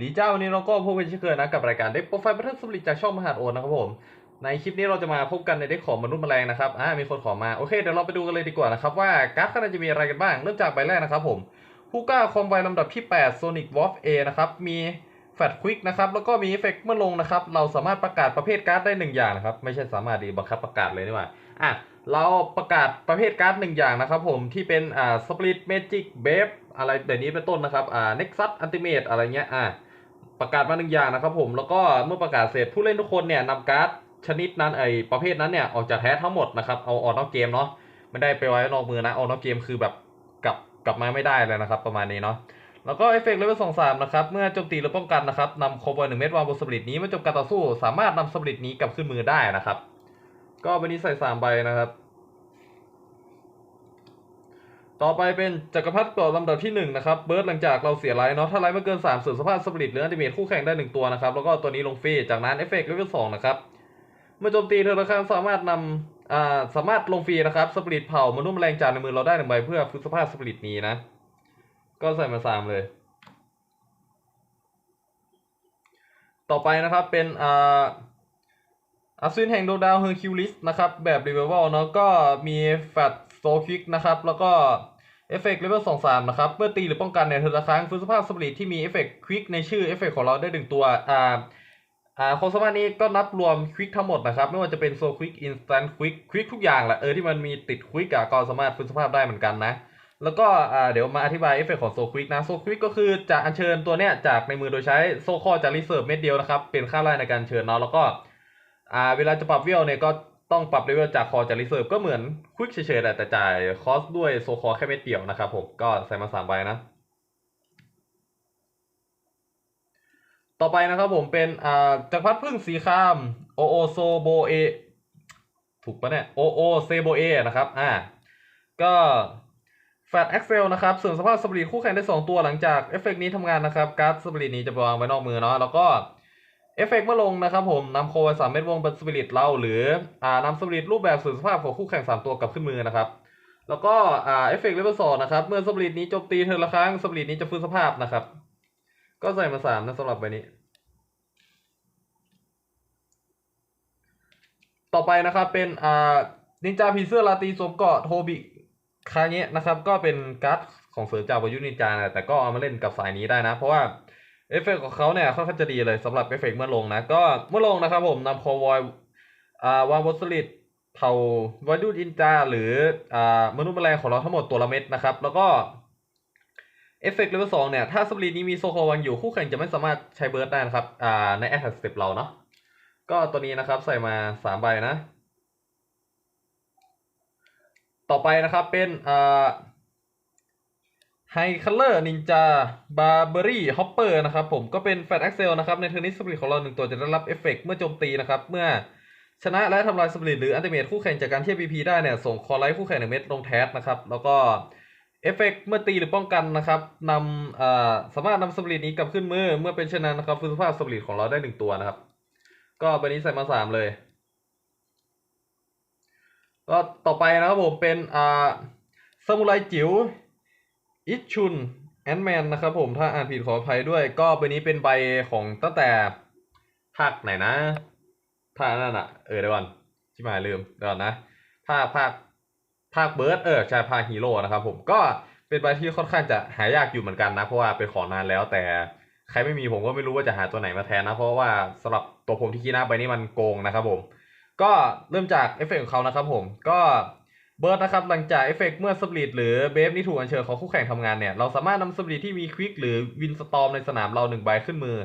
ดีเจ้าวันนี้เราก็พบกันเช่นเคยนะกับรายการเด็กโปรไฟล์บัตเทิลสลิจากช่องมหาโอนนะครับผมในคลิปนี้เราจะมาพบกันในเด็กของมนุษย์แมลงนะครับอ่ามีคนขอมาโอเคเดี๋ยวเราไปดูกันเลยดีกว่านะครับว่าการ์ดข้างในจะมีอะไรกันบ้าง เริ่มจากใบแรกนะครับผมฮูก้าคอมไบลำดับที่8 Sonic w a r f A นะครับมีแฟตควิกนะครับแล้วก็มีเอฟเฟกต์เมื่อลงนะครับเราสามารถประกาศประเภทการ์ดได้หนึ่งอย่างนะครับไม่ใช่สามารถดีบังคับประกาศเลยนี่หว่าอะเราประกาศประเภทการ์ดหนึ่งอย่างนะครับผมที่เป็นอ่าสปริตเมจิกเบฟ อะไรแบบนี้เป็นต้นนะครับอ่าเน็กซัสอันติเมตอะไรเงี้ยอะประกาศมาหนึ่งอย่างนะครับผมแล้วก็เมื่อประกาศเสร็จผู้เล่นทุกคนเนี่ยนำการ์ดชนิดนั้นไอประเภทนั้นเนี่ยออกจากแท้ทั้งหมดนะครับเอาออกนอกเกมเนาะไม่ได้ไปไว้นอกมือนะเอานอกเกมคือแบบกลับกลับมาไม่ได้เลยนะครับ ประมาณนี้เนาะแล้วก็เอฟเฟกต์เลเวลสองสามนะครับเมื่อโจมตีหรือป้องกันนะครับนำโคบอยหนึ่งเม็ดวางบนสปริตนี้เมื่อจบการต่อสู้ สามารถนำสปริตนี้กลับขึ้นมือได้นะครับ ก็วันนี้ใส่สามใบนะครับ ต่อไปเป็นจักรพรรดิเกาะลำดับที่1นะครับเบิร์ดหลังจากเราเสียไลท์เนาะถ้าไลท์ไม่เกิน3ส่วนสภาพสปริตหรืออันติเมทคู่แข่งได้ 1 ตัวนะครับแล้วก็ตัวนี้ลงฟรีจากนั้นเอฟเฟกต์เลเวล2นะครับเมื่อโจมตีเธอละครั้งสามารถนำอ่าสามารถลงฟรีนะครับสปริตเผามนุษย์แมลงจานในมือเราได้หนึ่งใบเพื่อฟื้นสภาพสปริตนี้นะ ก็ใส่มา3เลย ต่อไปนะครับเป็นอ่าอัศวินแห่งดวงดาวเฮอร์คิวลิสนะครับแบบรีเวลเนาะก็มีแฟตโซคิกนะครับแล้วก็ เอฟเฟกต์เลเวลสองสามนะครับ เมื่อตีหรือป้องกันเนี่ยเธอละครั้งฟื้นสภาพสปริตที่มีเอฟเฟกต์ควิกในชื่อเอฟเฟกต์ของเราได้หนึ่งตัว อ่า อ่าความสามารถนี้ก็นับรวมควิกทั้งหมดนะครับ ไม่ว่าจะเป็นโซควิกอินสแตนต์ควิกควิกทุกอย่างแหละ เออที่มันมีติดควิกอะก็สามารถฟื้นสภาพได้เหมือนกันนะ แล้วก็อ่าเดี๋ยวมาอธิบายเอฟเฟกต์ของโซควิกนะ โซควิกก็คือจะอัญเชิญตัวเนี้ยจากในมือโดยใช้โซคอจากรีเซิร์ฟเม็ดเดียวนะครับ เป็นค่าไล่ในการเชิญเนาะ แล้วก็ อ่า เวลาจะปรับเวลเนี่ยก็ ต้องปรับเลเวลจากคอจากรีเซิร์ฟก็เหมือนควิกเฉยๆแหละแต่จ่ายคอสด้วยโซคอแค่เม็ดเดียวนะครับผมก็ใส่มาสามใบนะ ต่อไปนะครับผมเป็นอ่าจักรพรรดิพึ่งสีครามโอโอโซโบเอถูกปะเนี่ยโอโอเซโบเอนะครับอ่าก็แฟตแอ็กเซลนะครับเส่วนสภาพสปริตคู่แข่งได้ 2 ตัวหลังจากเอฟเฟกนี้ทำงานนะครับการ์ดสปริตนี้จะวางไว้นอกมือเนาะแล้วก็ เอฟเฟกต์เมื่อลงนะครับผมนำโคไวสามเม็ดวงบนสปิริตเราหรืออ่านำสปิริตรูปแบบสื่อสภาพของคู่แข่งสามตัวกลับขึ้นมือนะครับ แล้วก็อ่าเอฟเฟกต์เลเวลสองนะครับเมื่อสปิริตนี้โจมตีเธอละครั้งสปิริตนี้จะฟื้นสภาพนะครับ ก็ใส่มาสามนะสำหรับใบนี้ ต่อไปนะครับเป็นอ่านินจาผีเสื้อลาตีสวมเกาะโทบิคาเงะนะครับ ก็เป็นการ์ดของเสริมจากวายุนินจาแต่ก็เอามาเล่นกับสายนี้ได้นะ เพราะว่า เอฟเฟกต์ของเขาเนี่ยค่อนข้างจะดีเลยสำหรับเอฟเฟกต์เมื่อลงนะ ก็เมื่อลงนะครับผมนำคอวอยอ่าวางบนสลิดเผาวายุอินจาหรืออ่ามนุษย์แมลงของเราทั้งหมดตัวละเม็ดนะครับ แล้วก็เอฟเฟกต์เลเวลสองเนี่ย ถ้าสปริตนี้มีโซโควางอยู่ คู่แข่งจะไม่สามารถใช้เบิร์ดได้นะครับ อ่า ในแอตแทกสเต็ปเราเนาะ ก็ตัวนี้นะครับใส่มาสามใบนะ ต่อไปนะครับเป็นอ่า ไฮคัลเลอร์นินจาบาร์เบอรี่ฮอปเปอร์นะครับผมก็เป็นแฟตแอ็กเซลนะครับ ในเทอร์นิสสปริตของเราหนึ่งตัวจะได้รับเอฟเฟกต์เมื่อโจมตีนะครับ เมื่อชนะและทำลายสปริตหรืออันติเมทคู่แข่งจากการเทียบ BP ได้เนี่ย ส่งคอไลท์คู่แข่งหนึ่งเม็ดลงแทสนะครับ แล้วก็เอฟเฟกต์เมื่อตีหรือป้องกันนะครับนำอ่าสามารถนำสปริตนี้กลับขึ้นมือเมื่อเป็นเช่นนั้นนะครับฟื้นสภาพสปริตของเราได้หนึ่งตัวนะครับ ก็ใบนี้ใส่มาสามเลย ก็ต่อไปนะครับผมเป็นอ่าซามูไรจิ๋ว อิชชุนแอนแมนนะครับผมถ้าอ่านผิดขออภัยด้วยก็ใบนี้เป็นใบของตั้งแต่ภาคไหนนะภาคนั่นอะเออเดี๋ยวก่อนที่หมายลืมเดี๋ยวก่อนนะภาคภาคภาคเบิร์ดเออใช่ภาคฮีโร่นะครับผมก็เป็นใบที่ค่อนข้างจะหายากอยู่เหมือนกันนะเพราะว่าเป็นของนานแล้วแต่ใครไม่มีผมก็ไม่รู้ว่าจะหาตัวไหนมาแทนนะ เพราะว่าสำหรับตัวผมที่คิดนะใบนี้มันโกงนะครับผม ก็เริ่มจากเอฟเฟกต์ของเขานะครับผมก็ เบิร์ดนะครับหลังจากเอฟเฟกต์เมื่อสปริตหรือเบฟนี่ถูกอัญเชิญของคู่แข่งทำงานเนี่ย เราสามารถนำสปริตที่มีควิกหรือวินสตอมในสนามเราหนึ่งใบขึ้นมือ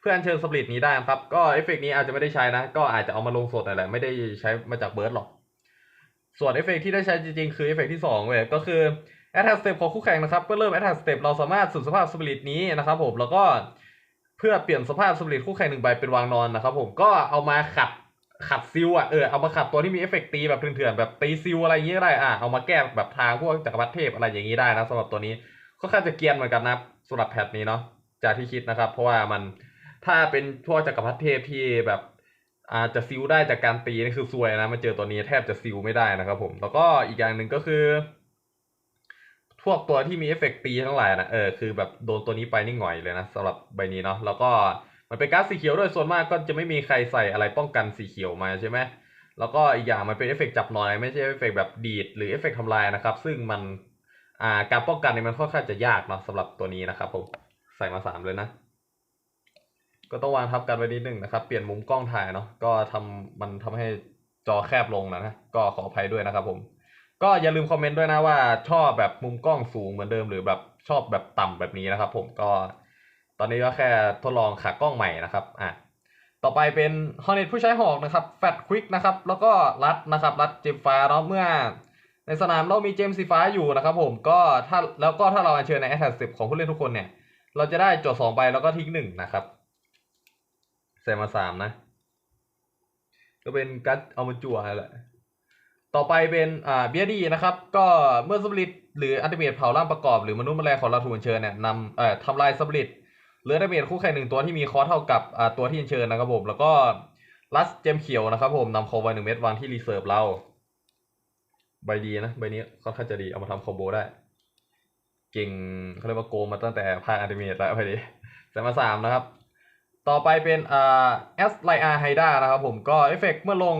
เพื่ออัญเชิญสปริตนี้ได้นะครับ ก็เอฟเฟกต์นี้อาจจะไม่ได้ใช้นะ ก็อาจจะเอามาลงสดนั่นแหละไม่ได้ใช้มาจากเบิร์ดหรอก ส่วนเอฟเฟกต์ที่ได้ใช้จริงๆ คือเอฟเฟกต์ที่2เว้ยก็คือ attack step ของคู่แข่งนะครับเมื่อเริ่ม attack step เราสามารถสูญสภาพสปริตนี้นะครับผมแล้วก็เพื่อเปลี่ยนสภาพสปริตคู่แข่งหนึ่งใบเป็นวางนอนนะครับผมก็เอามาขัด ขัดซิลอะเออเอามาขัดตัวที่มีเอฟเฟกต์ตีแบบเถื่อนๆแบบตีซิลอะไรอย่างงี้ก็ได้อะเอามาแก้แบบทางพวกจักรพรรดิเทพอะไรอย่างงี้ได้นะสำหรับตัวนี้ค่อนข้างจะเกียนเหมือนกันนะสำหรับแพทนี้เนาะจากที่คิดนะครับ เพราะว่ามันถ้าเป็นพวกจักรพรรดิเทพที่แบบอาจจะซิลได้จากการตีนี่คือซวยนะมาเจอตัวนี้แทบจะซิลไม่ได้นะครับ ผมแล้วก็อีกอย่างหนึ่งก็คือพวกตัวที่มีเอฟเฟกต์ตีทั้งหลายนะเออคือแบบโดนตัวนี้ไปนี่หง่อยเลยนะสำหรับใบนี้เนาะแล้วก็ มันเป็นก๊าร์ดสีเขียวด้วยส่วนมากก็จะไม่มีใครใส่อะไรป้องกันสีเขียวมาใช่ไหมแล้วก็อีกอย่างมันเป็นเอฟเฟกต์จับนอยไม่ใช่เอฟเฟกต์แบบดีดหรือเอฟเฟกต์ทำลายนะครับ ซึ่งมันอ่าการป้องกันเนี่ยมันค่อนข้างจะยากเนาะสำหรับตัวนี้นะครับผมใส่มาสามเลยนะก็ต้องวางทับกันไว้นิดนึงนะครับ เปลี่ยนมุมกล้องถ่ายเนาะก็ทำมันทำให้จอแคบลงนะนะก็ขออภัยด้วยนะครับผม ก็อย่าลืมคอมเมนต์ด้วยนะว่าชอบแบบมุมกล้องสูงเหมือนเดิมหรือแบบชอบแบบต่ำแบบนี้นะครับผมก็ ตอนนี้ก็แค่ทดลองขากล้องใหม่นะครับอะต่อไปเป็น Hornet ผู้ใช้หอกนะครับแฟตควิกนะครับแล้วก็รัดนะครับรัดเจมฟ้าเนาะเมื่อ ในสนามเรามีเจมสีฟ้าอยู่นะครับผมก็ถ้าแล้วก็ถ้าเราอัญเชิญในแอตแทสิบของผู้เล่นทุกคนเนี่ย เราจะได้จดสองใบแล้วก็ทิ้งหนึ่งนะครับใส่มาสามนะ ก็เป็นกัดเอามาจั่วแหละต่อไปเป็นอ่าเบียดีนะครับ ก็เมื่อสปริตหรืออัลติเมทเผาร่างประกอบหรือมนุษย์แมลงของเราถูกเชิญเนี่ยนำเอ่อทำลายสปริต หรืออัลติเมทคู่แข่งหนึ่งตัวที่มีคอร์สเท่ากับอ่าตัวที่เชิญนะครับผมแล้วก็ลัสเจมเขียวนะครับผมนำคอไว้หนึ่งเม็ดวางที่รีเซิร์ฟเรา ใบดีนะ ใบนี้ค่อนข้างจะดีเอามาทำคอมโบได้ เก่งเขาเรียกว่าโกมาตั้งแต่ภาคอัลติเมทแล้วใบนี้ใส่มาสามนะครับ ต่อไปเป็นอ่าแอสไลอาไฮด้านะครับผมก็เอฟเฟกเมื่อลง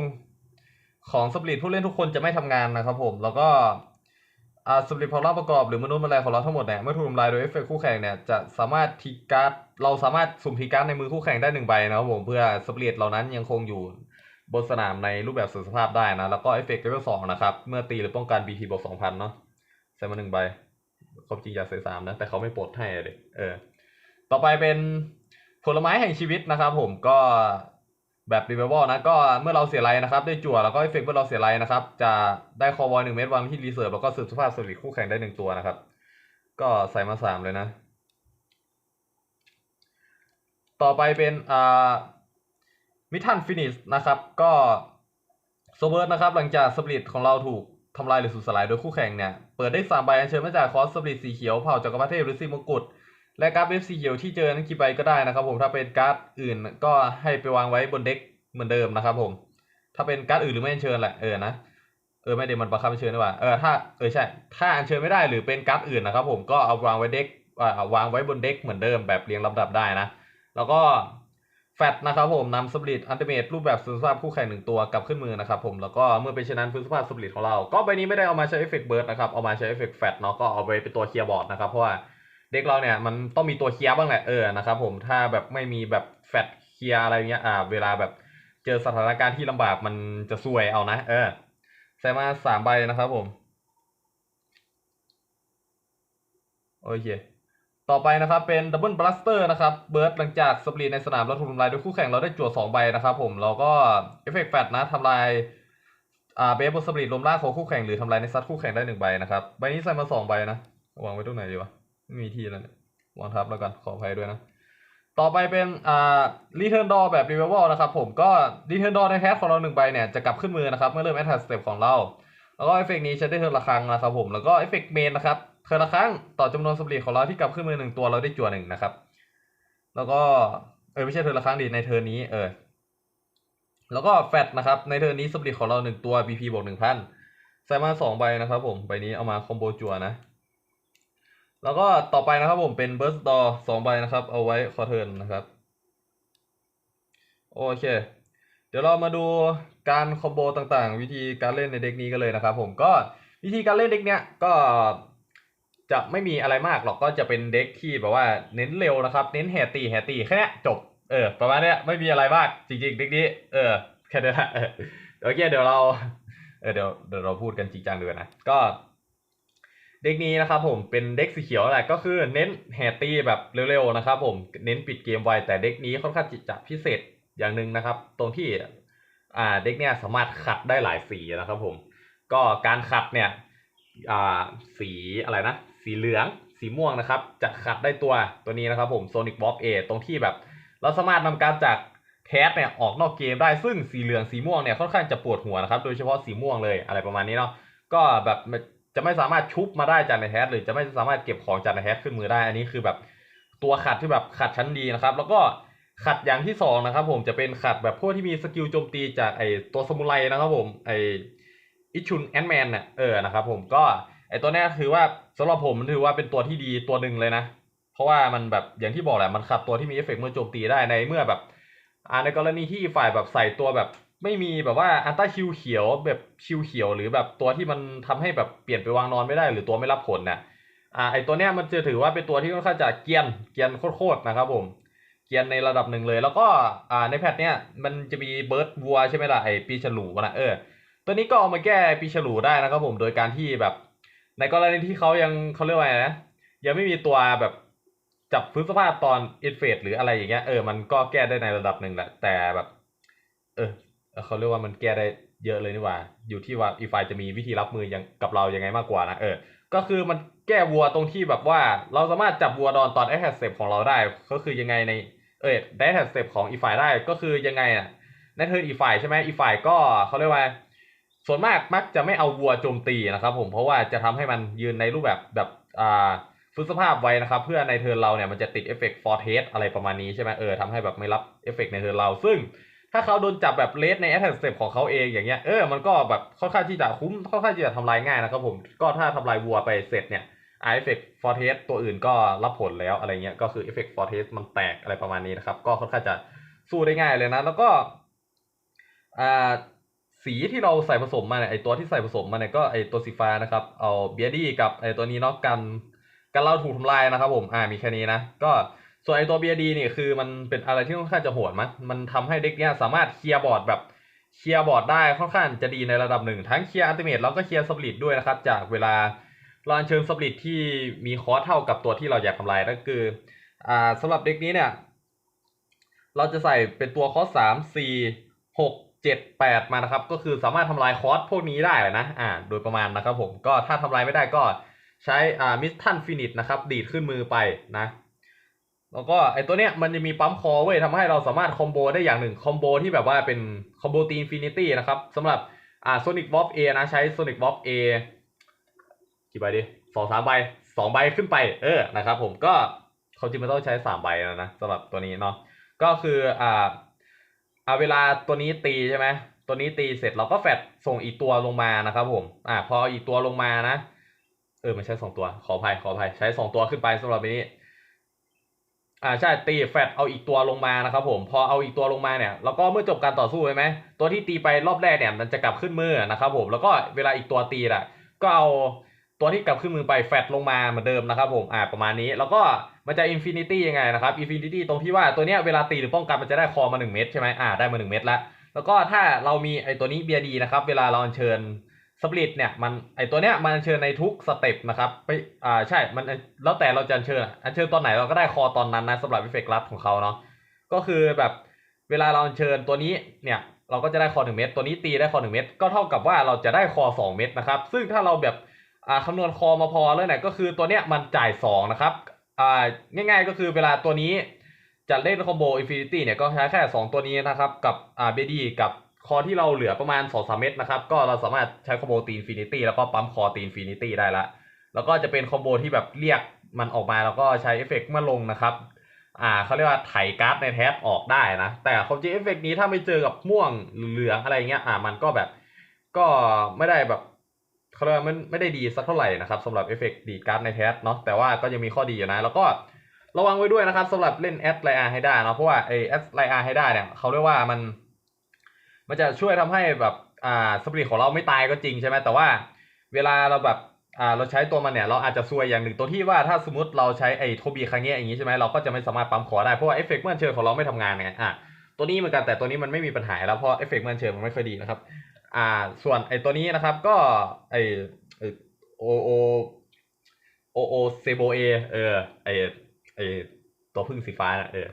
ของสปริตผู้เล่นทุกคนจะไม่ทำงานนะครับผมแล้วก็ สปริตพอร่าประกอบหรือมนุษย์แมลงของเราทั้งหมดเนี่ยเมื่อถูกทำลายโดยเอฟเฟกคู่แข่งเนี่ยจะสามารถทีการ์ดเราสามารถสุ่มทีการ์ดในมือคู่แข่งได้หนึ่งใบนะครับผมเพื่อสเปริตเหล่านั้นยังคงอยู่บนสนามในรูปแบบสุดสภาพได้นะ แล้วก็เอฟเฟกต์เลเวลสองนะครับ เมื่อตีหรือป้องกัน BT บวกสองพันเนาะใส่มาหนึ่งใบความจริงอยากใส่สามนะ แต่เขาไม่ปลดให้เลยเออ ต่อไปเป็นผลไม้แห่งชีวิตนะครับผมก็ แบบรีเวลนะก็เมื่อเราเสียไลน์นะครับได้จั่วแล้วก็เอฟเฟกต์เมื่อเราเสียไลน์นะครับ จะได้คอวอยหนึ่งเม็ดวางที่รีเซิร์ฟแล้วก็สืบสภาพสลิดคู่แข่งได้หนึ่งตัวนะครับ ก็ใส่มาสามเลยนะ ต่อไปเป็นอ่ามิทันฟินิชนะครับ ก็โซเบิร์ตนะครับ หลังจากสปริตของเราถูกทำลายหรือสูญสลายโดยคู่แข่งเนี่ย เปิดได้สามใบอัญเชิญมาจากคอสสปริตสีเขียวเผ่าจักรพรรดิเทพหรือสีมงกุฎ และการ์ดเวฟสีเขียวที่เจอนั้นกี่ใบก็ได้นะครับผมถ้าเป็นการ์ดอื่นก็ให้ไปวางไว้บนเด็กเหมือนเดิมนะครับผมถ้าเป็นการ์ดอื่นหรือไม่เชิญแหละเออนะเออไม่เดมันบังคับเชิญดีกว่าเออถ้าเออใช่ถ้าอัญเชิญไม่ได้หรือเป็นการ์ดอื่นนะครับผมก็เอาวางไว้เด็กอ่าวางไว้บนเด็กเหมือนเดิมแบบเรียงลำดับได้นะแล้วก็แฟตนะครับผมนำสปริตอันติเมตรูปแบบฟื้นสภาพคู่แข่งหนึ่งตัวกลับขึ้นมือนะครับผมแล้วก็เมื่อเป็นเช่นนั้นฟื้นสภาพสปริตของเรา ก็ใบนี้ไม่ได้เอามาใช้เอฟเฟกต์เบิร์ดนะครับเอามาใช้เอฟเฟกต์แฟตเนาะก็เอาไว้เป็นตัวเคลียร์บอร์ดนะครับเพราะว่า เด็กเราเนี่ยมันต้องมีตัวเคลียร์บ้างแหละเออนะครับผมถ้าแบบไม่มีแบบแฟตเคลียร์อะไรเงี้ยอ่าเวลาแบบเจอสถานการณ์ที่ลำบากมันจะซวยเอานะ เออใส่มาสามใบนะครับผมโอเคต่อไปนะครับเป็นดับเบิลบลัสเตอร์นะครับเบิร์ดหลังจากสปรีในสนามเราถูกทำลายโดยคู่แข่งเราได้จั่วสองใบนะครับผมแล้วก็เอฟเฟกต์แฟตนะทำลายอ่าเบสบนสปรีลมล่าของคู่แข่งหรือทำลายในซัดคู่แข่งได้หนึ่งใบนะครับใบนี้ใส่มาสองใบนะวางไว้ตรงไหนดีวะ ไม่มีที่แล้วเนี่ยวางทับแล้วกันขออภัยด้วยนะ ต่อไปเป็นอ่า return door แบบ revival นะครับผมก็ return door ในแทสของเราหนึ่งใบเนี่ยจะกลับขึ้นมือนะครับ เมื่อเริ่ม attack step ของเรา แล้วก็เอฟเฟกนี้ใช้ได้เทิร์นละครั้งนะครับผมแล้วก็เอฟเฟกเมนนะครับเทิร์นละครั้งต่อจำนวนสปริตของเราที่กลับขึ้นมือหนึ่งตัวเราได้จั่วหนึ่งนะครับ แล้วก็เออไม่ใช่เทิร์นละครั้งดีในเทิร์นนี้เออแล้วก็แฟตนะครับในเทิร์นนี้สปริตของเราหนึ่งตัว BP บวกหนึ่งพันใส่มาสองใบนะครับผมใบนี้เอามาคอมโบจั่วนะ แล้วก็ต่อไปนะครับผมเป็นเบิร์สดอสองใบนะครับ เอาไว้คอเทิร์นนะครับ โอเค เดี๋ยวเรามาดูการคอมโบต่างๆ วิธีการเล่นในเด็กนี้กันเลยนะครับผมก็วิธีการเล่นเด็กเนี้ยก็จะไม่มีอะไรมากหรอกก็จะเป็นเด็กที่แบบว่าเน้นเร็วนะครับ เน้นแฮตตีแฮตตีแค่นี้จบเออประมาณเนี้ยไม่มีอะไรมากจริงๆเด็กนี้เออแค่นี้แหละเออโอเคเดี๋ยวเราเออเดี๋ยวเดี๋ยวเราพูดกันจริงจังเลยนะก็ เด็กนี้นะครับผมเป็นเด็กสีเขียวแหละก็คือเน้นแฮตตี้แบบเร็วๆนะครับผมเน้นปิดเกมไวแต่เด็กนี้ค่อนข้างจะพิเศษอย่างหนึ่งนะครับ ตรงที่อ่าเด็กเนี่ยสามารถขัดได้หลายสีนะครับผมก็การขัดเนี่ยอ่าสีอะไรนะ สีเหลืองสีม่วงนะครับ จะขัดได้ตัวตัวนี้นะครับผม Sonic Bob A ตรงที่แบบ เราสามารถนำการจากแทสเนี่ยออกนอกเกมได้ซึ่งสีเหลืองสีม่วงเนี่ยค่อนข้างจะปวดหัวนะครับ โดยเฉพาะสีม่วงเลยอะไรประมาณนี้เนาะก็แบบ จะไม่สามารถชุบมาได้จากในแทสหรือจะไม่สามารถเก็บของจากในแทสขึ้นมือได้ อันนี้คือแบบตัวขัดที่แบบขัดชั้นดีนะครับ แล้วก็ขัดอย่างที่สองนะครับผมจะเป็นขัดแบบพวกที่มีสกิลโจมตีจากไอตัวสมุไรนะครับผมไออิชุนแอนแมนเนี่ยเออนะครับผมก็ไอตัวนี้ยคือว่าสำหรับผมมันถือว่าเป็นตัวที่ดีตัวหนึ่งเลยนะ เพราะว่ามันแบบอย่างที่บอกแหละมันขับตัวที่มีเอฟเฟกต์เมื่อโจมตีได้ในเมื่อแบบอ่าในกรณีที่ฝ่ายแบบใส่ตัวแบบ ไม่มีแบบว่าอันต้าชิวเขียวแบบชิวเขียวหรือแบบตัวที่มันทำให้แบบเปลี่ยนไปวางนอนไม่ได้ หรือตัวไม่รับผลเนี่ยอ่าไอตัวเนี้ยมันจะถือว่าเป็นตัวที่ค่อนข้างจะเกียนเกียนโคตรๆนะครับผมเกียนในระดับหนึ่งเลย แล้วก็อ่าในแพทเนี้ยมันจะมีเบิร์ดวัวใช่ไหมล่ะไอปีฉลูนะเออตัวนี้ก็เอามาแก้ปีฉลูได้นะครับผมโดยการที่แบบ ในกรณีที่เขายังเขาเรียกว่าไงนะยังไม่มีตัวแบบจับฟื้นสภาพตอนอินเฟดหรืออะไรอย่างเงี้ยเออมันก็แก้ได้ในระดับหนึ่งแหละแต่แบบเออ เขาเรียกว่ามันแก้ได้เยอะเลยนี่หว่า อยู่ที่ว่าอีไฟจะมีวิธีรับมือยังกับเรายังไงมากกว่านะเออ ก็คือมันแก้วัวตรงที่แบบว่า เราสามารถจับวัวดอนตอนแอคแทสเซปของเราได้ ก็คือยังไงในเออได้แทสเซปของอีไฟได้ก็คือยังไงน่ะในเทิร์นอีไฟใช่ไหมอีไฟก็เขาเรียกว่าส่วนมากมักจะไม่เอาวัวโจมตีนะครับ ผมเพราะว่าจะทำให้มันยืนในรูปแบบแบบอ่าฟื้นสภาพไว้นะครับ เพื่อในเทิร์นเราเนี่ยมันจะติดเอฟเฟกต์ฟอร์เทสอะไรประมาณนี้ใช่ไหมเออทำให้แบบไม่รับเอฟเฟกต์ในเทิร์นเราซึ่ง ถ้าเขาโดนจับแบบเลสในแอตแทกสเต็ปของเขาเองอย่างเงี้ยเออมันก็แบบค่อนข้างที่จะคุ้มค่อนข้างที่จะทำลายง่ายนะครับผมก็ถ้าทำลายวัวไปเสร็จเนี่ยไอเอฟเฟกต์ฟอร์เทสตัวอื่นก็รับผลแล้วอะไรเงี้ยก็คือเอฟเฟกต์ฟอร์เทสมันแตกอะไรประมาณนี้นะครับ ก็ค่อนข้างจะสู้ได้ง่ายเลยนะ แล้วก็อ่าสีที่เราใส่ผสมมาเนี่ยไอตัวที่ใส่ผสมมาเนี่ยก็ไอตัวสีฟ้านะครับ เอาเบียดี้กับไอตัวนี้เนาะกันกันเราถูกทำลายนะครับผมอ่ามีแค่นี้นะ ก็ ส่วนไอตัวเบียดี้นี่คือมันเป็นอะไรที่ค่อนข้างจะโหดมั้ยมันทำให้เด็กเนี่ยสามารถเคลียร์บอร์ดแบบเคลียร์บอร์ดได้ค่อนข้างจะดีในระดับหนึ่ง ทั้งเคลียร์อัลติเมทแล้วก็เคลียร์สปริตด้วยนะครับ จากเวลาเราอัญเชิญสปริตที่มีคอร์สเท่ากับตัวที่เราอยากทำลายนั่นคืออ่าสำหรับเด็กนี้เนี่ย เราจะใส่เป็นตัวคอร์สสามสี่หกเจ็ดแปดมานะครับ ก็คือสามารถทำลายคอร์สพวกนี้ได้นะอ่าโดยประมาณนะครับผมก็ถ้าทำลายไม่ได้ก็ใช้อ่ามิสทันฟินิชนะครับ ดีดขึ้นมือไปนะ แล้วก็ไอตัวเนี้ยมันจะมีปั๊มคอเว้ยทำให้เราสามารถคอมโบได้อย่างหนึ่งคอมโบที่แบบว่าเป็นคอมโบตีนฟินิตี้นะครับสำหรับอ่าโซนิกวอฟเอนะใช้โซนิกวอฟเอกี่ใบดิสองสามใบสองใบขึ้นไปเออนะครับผมก็เขาจริงมันต้องใช้สามใบแล้วนะสำหรับตัวนี้เนาะก็คืออ่าอ่าเวลาตัวนี้ตีใช่ไหมตัวนี้ตีเสร็จเราก็แฟดส่งอีกตัวลงมานะครับผมอ่าพออีกตัวลงมานะ เออไม่ใช่สองตัวขออภัยขออภัยใช้สองตัวขึ้นไปสำหรับนี้ อ่าใช่ตีแฟดเอาอีกตัวลงมานะครับผมพอเอาอีกตัวลงมาเนี่ยแล้วก็เมื่อจบการต่อสู้ใช่ไหมตัวที่ตีไปรอบแรกเนี่ยมันจะกลับขึ้นมือนะครับผมแล้วก็เวลาอีกตัวตีอะก็เอาตัวที่กลับขึ้นมือไปแฟดลงมาเหมือนเดิมนะครับผมอ่าประมาณนี้แล้วก็มันจะอินฟินิตี้ยังไงนะครับอินฟินิตี้ตรงที่ว่าตัวเนี้ยเวลาตีหรือป้องกันมันจะได้คอมา 1 เม็ดใช่ไหมอ่าได้มา 1 เม็ดแล้วแล้วก็ถ้าเรามีไอตัวนี้เบียดีนะครับเวลาเราอัญเชิญ สปริตเนี่ยมันไอตัวเนี้ยมันอัญเชิญในทุกสเต็ปนะครับไปอ่าใช่มันแล้วแต่เราจะอัญเชิญอัญเชิญตอนไหนเราก็ได้คอตอนนั้นนะสำหรับวิเฟกลัดของเขาเนาะก็คือแบบเวลาเราอัญเชิญตัวนี้เนี่ยเราก็จะได้คอหนึ่งเม็ดตัวนี้ตีได้คอหนึ่งเม็ดก็เท่ากับว่าเราจะได้คอสองเม็ดนะครับ ซึ่งถ้าเราแบบอ่าคำนวณคอมาพอแล้วเนี่ยก็คือตัวเนี้ยมันจ่ายสองนะครับอ่าง่ายๆก็คือเวลาตัวนี้จะเล่นคอมโบอินฟินิตี้เนี่ยก็ใช้แค่ 2 ตัวนี้นะครับ กับอ่าเบดี้กับ คอที่เราเหลือประมาณ2อสเม็ดนะครับ ก็เราสามารถใช้คอมโบตีนฟินิตี้แล้วก็ปั๊มคอตีนฟินิตี้ได้ละ แล้วก็จะเป็นคอมโบที่แบบเรียกมันออกมาแล้วก็ใช้เอฟเฟกต์เมื่อลงนะครับ อ่าเขาเรียกว่าไถการ์ดในแท็บออกได้นะ แต่ความจริงเอฟเฟกต์นี้ถ้าไม่เจอกับม่วงเหลืองอะไรเงี้ย อ่ามันก็แบบก็ไม่ได้แบบเขาเรียกว่ามันไม่ได้ดีสักเท่าไหร่นะครับสำหรับเอฟเฟกต์ดีการ์ดในแท็บเนาะ แต่ว่าก็ยังมีข้อดีอยู่นะ แล้วก็ระวังไว้ด้วยนะครับสำหรับเล่นแอดไลอาให้ได้นะเพราะว่าไอแอดไลอาให้ได้เนี่ยเขาเรียกว่ามัน มันจะช่วยทำให้แบบอ่าสปริตของเราไม่ตายก็จริงใช่ไหมแต่ว่าเวลาเราแบบอ่าเราใช้ตัวมันเนี่ยเราอาจจะซวยอย่างหนึ่งตัวที่ว่าถ้าสมมติเราใช้ไอ้โทบีครั้งเนี้ยอย่างนี้ใช่ไหมเราก็จะไม่สามารถปั๊มขอได้เพราะว่าเอฟเฟกต์เมื่อเชิญของเราไม่ทำงานไงอะตัวนี้เหมือนกันแต่ตัวนี้มันไม่มีปัญหาแล้วเพราะเอฟเฟกต์เมื่อเชิญมันไม่ค่อยดีนะครับอ่าส่วนไอ้ตัวนี้นะครับก็ไอไอโอโอโอโอเซโบเอเออไอไอตัวพึ่งสีฟ้าน่ะเออ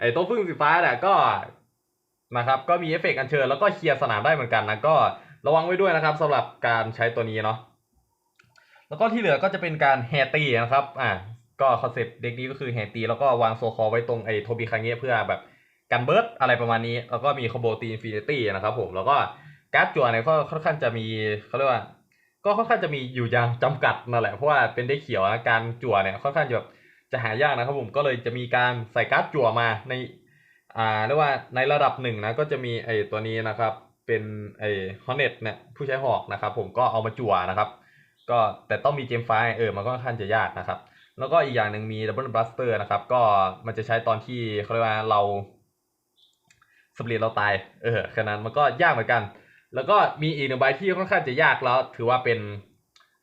ไอตัวพึ่งสีฟ้าเนี่ยก็ นะครับก็มีเอฟเฟกต์อัญเชิญแล้วก็เคลียร์สนามได้เหมือนกันนะก็ระวังไว้ด้วยนะครับสำหรับการใช้ตัวนี้เนาะแล้วก็ที่เหลือก็จะเป็นการแฮตตีนะครับอ่าก็คอนเซปต์เด็กนี้ก็คือแฮตตีแล้วก็วางโซคอไว้ตรงไอ้โทบีคางเงะเพื่อแบบกันเบิร์ดอะไรประมาณนี้ แล้วก็มีคอมโบตีอินฟินิตี้นะครับผมแล้วก็การ์ดจั่วเนี่ยก็ค่อนข้างจะมีเขาเรียกว่า ก็ค่อนข้างจะมีอยู่อย่างจำกัดนั่นแหละเพราะว่าเป็นได้เขียวนะการจั่วเนี่ยค่อนข้างจะแบบจะหายากนะครับผมก็เลยจะมีการใส่การ์ดจั่วมาใน อ่าเรียกว่าในระดับหนึ่งนะก็จะมีไอตัวนี้นะครับ เป็นไอฮอนเน็ตเนี่ยผู้ใช้หอกนะครับ ผมก็เอามาจั่วนะครับ ก็แต่ต้องมีเจมไฟล์เออมันก็ค่อนข้างจะยากนะครับ แล้วก็อีกอย่างหนึ่งมีดับเบิลบลัสเตอร์นะครับ ก็มันจะใช้ตอนที่เขาเรียกว่าเราสปริตเราตายเออแค่นั้นมันก็ยากเหมือนกัน แล้วก็มีอีกหนึ่งใบที่ค่อนข้างจะยากแล้ว ถือว่าเป็น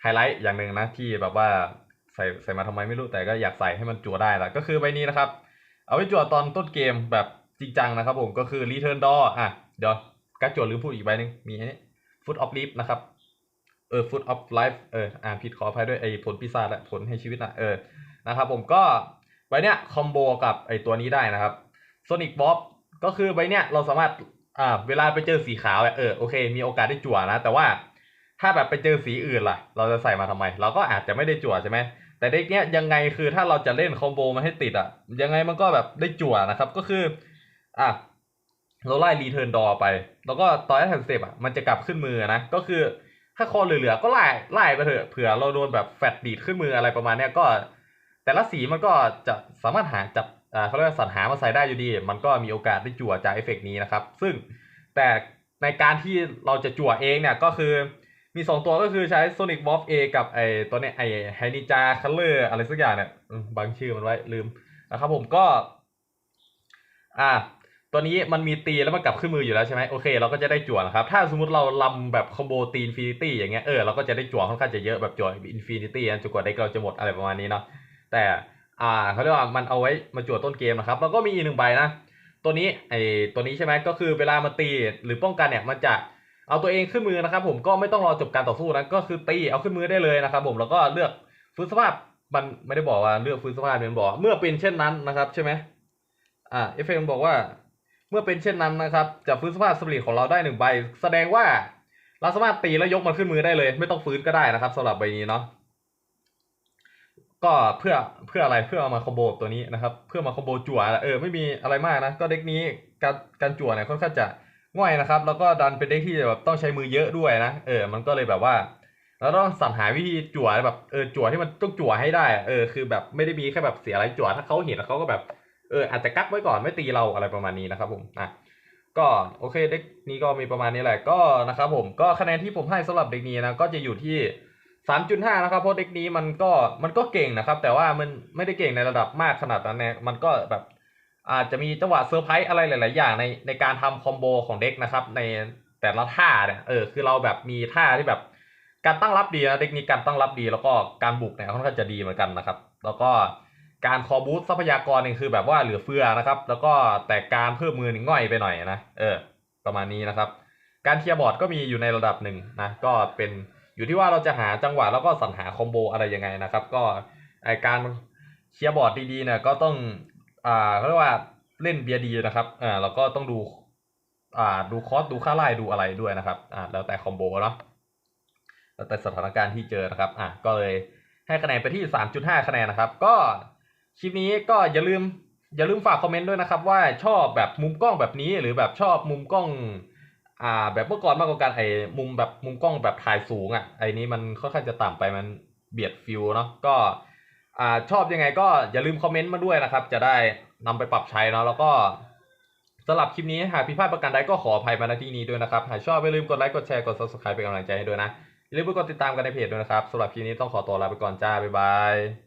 ไฮไลท์อย่างหนึ่งนะที่แบบว่าใส่ใส่มาทำไมไม่รู้แต่ก็อยากใส่ให้มันจั่วได้ละก็คือใบนี้นะครับ เอาไว้จั่วตอนต้นเกมแบบจริงจังนะครับผมก็คือ Return Door อะเดี๋ยวการจั่วลืมพูดอีกใบหนึ่งมีอันนี้ Foot of Life นะครับเออ Foot of Life เอออ่านผิดขออภัยด้วยไอ้ผลปีศาจและผลให้ชีวิตนะเออนะครับผมก็ใบเนี้ยคอมโบกับไอ้ตัวนี้ได้นะครับ Sonic Bob ก็คือใบเนี้ยเราสามารถอ่าเวลาไปเจอสีขาวอะเออโอเค มีโอกาสได้จั่วนะ แต่ว่าถ้าแบบไปเจอสีอื่นล่ะ เราจะใส่มาทำไม เราก็อาจจะไม่ได้จั่วใช่ไหม แต่เด็กเนี้ยยังไงคือถ้าเราจะเล่นคอมโบมาให้ติดอะ ยังไงมันก็แบบได้จั่วนะครับ ก็คือ อะเราไล่รีเทิร์นดอไป แล้วก็ตอนที่ทันเซปอะมันจะกลับขึ้นมือนะ ก็คือถ้าคอเหลือๆก็ไล่ไล่ไปเถอะเผื่อเราโดนแบบแฟดดีดขึ้นมืออะไรประมาณเนี้ยก็ แต่ละสีมันก็จะสามารถหาจับอ่าเขาเรียกว่าสรรหามาใส่ได้อยู่ดี มันก็มีโอกาสได้จั่วจากเอฟเฟกต์นี้นะครับ ซึ่งแต่ในการที่เราจะจั่วเองเนี่ยก็คือ มีสองตัวก็คือใช้ Sonic w o r p A กับไอตัวเนี้ยไอไฮนิจาคัลเลอร์อะไรสักอย่างเนี่ยบางชื่อมันไว้ลืมนะครับผมก็ อ่า ตัวนี้มันมีตีแล้วมันกลับขึ้นมืออยู่แล้วใช่ไหมโอเคเราก็จะได้จั่วนะครับ ถ้าสมมติเราลำแบบคอมโบตีอินฟินิตี้อย่างเงี้ยเออเราก็จะได้จั่วค่อนข้างจะเยอะแบบจั่วอินฟินิตี้จนกว่าเด็กเราจะหมดอะไรประมาณนี้เนาะแต่อ่าเขาเรียกว่ามันเอาไว้มาจั่วต้นเกมนะครับ แล้วก็มีอีกหนึ่งใบนะตัวนี้ไอตัวนี้ใช่ไหมก็คือเวลามาตีหรือป้องกันเนี่ยมันจะ เอาตัวเองขึ้นมือนะครับ ผมก็ไม่ต้องรอจบการต่อสู้นะก็คือตีเอาขึ้นมือได้เลยนะครับ ผมแล้วก็เลือกฟื้นสภาพมันไม่ได้บอกว่าเลือกฟื้นสภาพมันบอก เมื่อเป็นเช่นนั้นนะครับ ใช่ไหมอ่าเอฟเฟบอกว่า เมื่อเป็นเช่นนั้นนะครับจะฟื้นสภาพสปริตของเราได้หนึ่งใบ แสดงว่าเราสามารถตีแล้วยกมันขึ้นมือได้เลย ไม่ต้องฟื้นก็ได้นะครับสำหรับใบนี้เนาะก็เพื่อเพื่ออะไรเพื่อเอามาคอมโบกับตัวนี้นะครับ เพื่อมาคอมโบจั่วเออไม่มีอะไรมากนะก็เด็กนี้การการจั่วเนี่ยค่อนข้างจะ ง่ายนะครับ แล้วก็ดันเป็นเด็กที่แบบต้องใช้มือเยอะด้วยนะ เออ มันก็เลยแบบว่า เราต้องสรรหาวิธีจั่วแบบ เออ จั่วที่มันต้องจั่วให้ได้ เออ คือแบบไม่ได้มีแค่แบบเสียอะไรจั่ว ถ้าเขาเห็นแล้วเขาก็แบบ เออ อาจจะกักไว้ก่อนไม่ตีเราอะไรประมาณนี้นะครับผม อะ ก็โอเค เด็กนี้ก็มีประมาณนี้แหละ ก็นะครับผม ก็คะแนนที่ผมให้สำหรับเด็กนี้นะ ก็จะอยู่ที่สามจุดห้านะครับเพราะเด็กนี้มันก็มันก็เก่งนะครับ แต่ว่ามันไม่ได้เก่งในระดับมากขนาดนั้นนะมันก็แบบ อาจจะมีจังหวะเซอร์ไพรส์อะไรหลาย ๆ อย่างในในการทำคอมโบของเด็กนะครับ ในแต่ละท่าเนี่ยเออคือเราแบบมีท่าที่แบบการตั้งรับดีนะเด็กนี้การตั้งรับดีแล้วก็การบุกเนี่ยค่อนข้างจะดีเหมือนกันนะครับ แล้วก็การคอบูสทรัพยากรเนี่ยคือแบบว่าเหลือเฟือนะครับ แล้วก็แต่การเพิ่มมือนี่ง่อยไปหน่อยนะเออ ประมาณนี้นะครับ การเทียบอร์ดก็มีอยู่ในระดับหนึ่งนะก็เป็นอยู่ที่ว่าเราจะหาจังหวะแล้วก็สรรหาคอมโบอะไรยังไงนะครับ ก็ไอการเทียร์บอร์ดดีๆเนี่ยก็ต้อง อ่าเขาเรียกว่าเล่นเบียดีนะครับอ่าแล้วก็ต้องดูอ่าดูคอสดูค่าไล่ดูอะไรด้วยนะครับอ่าแล้วแต่คอมโบเนาะแล้วแต่สถานการณ์ที่เจอนะครับอะก็เลยให้คะแนนไปที่ 3.5 คะแนนนะครับ ก็คลิปนี้ก็อย่าลืมอย่าลืมฝากคอมเมนต์ด้วยนะครับ ว่าชอบแบบมุมกล้องแบบนี้หรือแบบชอบมุมกล้องอ่าแบบเมื่อก่อนมากกว่ากันไอ้มุมแบบมุมกล้องแบบถ่ายสูงอะไอ้นี้มันค่อนข้างจะต่ำไปมันเบียดฟิลเนาะก็ อ่าชอบยังไงก็อย่าลืมคอมเมนต์มาด้วยนะครับ จะได้นำไปปรับใช้เนาะแล้วก็สำหรับคลิปนี้หากผิดพลาดประการใดก็ขออภัยมาณที่นี้ด้วยนะครับ หากชอบอย่าลืมกดไลค์กดแชร์กด subscribe เป็นกำลังใจให้ด้วยนะอย่าลืมไปกดติดตามกันในเพจด้วยนะครับสำหรับคลิปนี้ต้องขอตัวลาไปก่อนจ้าบ๊ายบาย